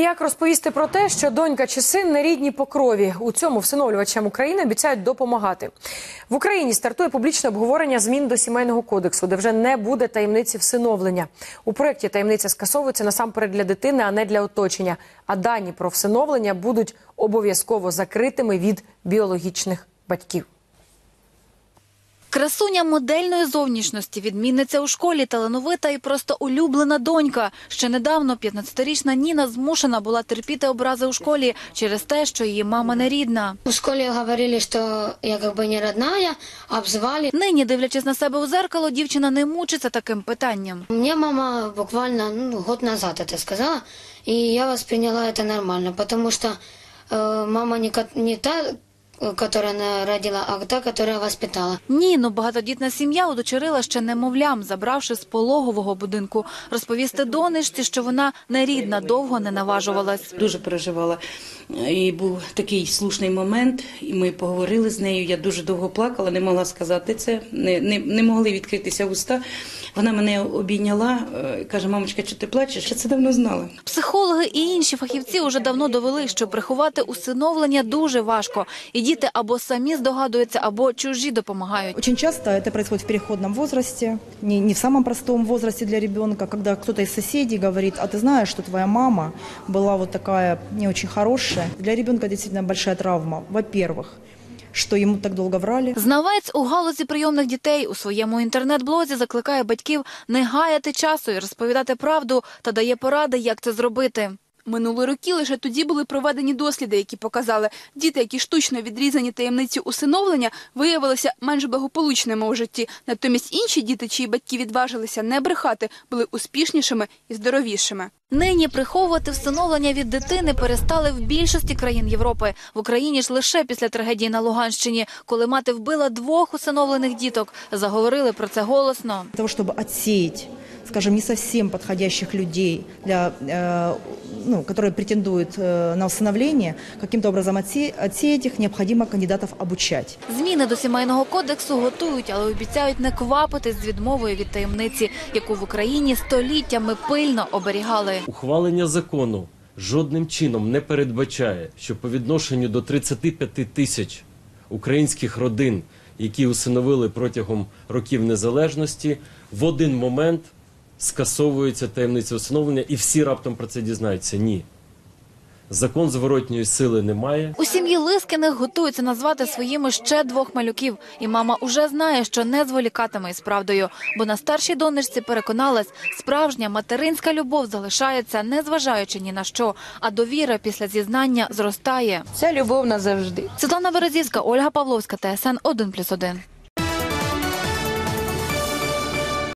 Як розповісти про те, що донька чи син не рідні по крові? У цьому всиновлювачам України обіцяють допомагати. В Україні стартує публічне обговорення змін до сімейного кодексу, де вже не буде таємниці всиновлення. У проєкті таємниця скасовується насамперед для дитини, а не для оточення. А дані про всиновлення будуть обов'язково закритими від біологічних батьків. Красуня модельної зовнішності, відмінниця у школі, талановита і просто улюблена донька. Ще недавно 15-річна Ніна змушена була терпіти образи у школі через те, що її мама не рідна. В школе говорили, что я как бы не родная, обзывали. Нині, дивлячись на себе у зеркало, дівчина не мучиться таким питанням. Мне мама буквально ну, год назад это сказала, и я восприняла это нормально, потому что э, мама не, ко- не та, э, которая на- родила, а та, которая воспитала. Ніну багатодітна сім'я удочерила ще немовлям, забравши з пологового будинку. Розповісти донечці, що вона не рідна, довго не наважувалась. Дуже переживала. І був такий слушний момент, і ми поговорили з нею. Я дуже довго плакала, не могла сказати це, не, не, не могли відкритися уста. Вона мене обійняла, е, каже, мамочка, що ти плачеш? Я це давно знала. Психологи і інші фахівці уже давно довели, що приховати усиновлення дуже важко, і діти або самі здогадуються, або чужі допомагають. Очень часто это происходит в переходном возрасте, не, не в самом простом возрасте для ребенка, когда кто-то из соседей говорит, а ты знаешь, что твоя мама была вот такая не очень хорошая. Для ребенка действительно большая травма. Во-первых, что ему так долго врали. Знавець у галузі прийомних дітей у своєму інтернет-блозі закликає батьків не гаяти часу і розповідати правду та дає поради, як це зробити. Минулі роки лише тоді були проведені досліди, які показали, діти, які штучно відрізані таємниці усиновлення, виявилися менш благополучними у житті. Натомість інші діти, чиї батьки відважилися не брехати, були успішнішими і здоровішими. Нині приховувати всиновлення від дитини перестали в більшості країн Європи. В Україні ж лише після трагедії на Луганщині, коли мати вбила двох усиновлених діток. Заговорили про це голосно. Для того, чтобы отсеять, скажем, не совсем подходящих людей, для, э, ну, которые претендуют э, на усыновление, каким-то образом отсе- отсеять их, необходимо кандидатов обучать. Зміни до сімейного кодексу готують, але обіцяють не квапитись з відмовою від таємниці, яку в Україні століттями пильно оберігали. Ухвалення закону жодним чином не передбачає, що по відношенню до 35 тисяч українських родин, які усиновили протягом років незалежності, в один момент скасовується таємниця усиновлення, і всі раптом про це дізнаються. Ні. Закон зворотньої сили немає. У сім'ї Лискиних готуються назвати своїми ще двох малюків, і мама уже знає, що не зволікатиме із правдою, бо на старшій донечці переконалась, справжня материнська любов залишається, незважаючи ні на що, а довіра після зізнання зростає. Ця любов назавжди. Світлана Березівська, Ольга Павловська, ТСН 1+,1.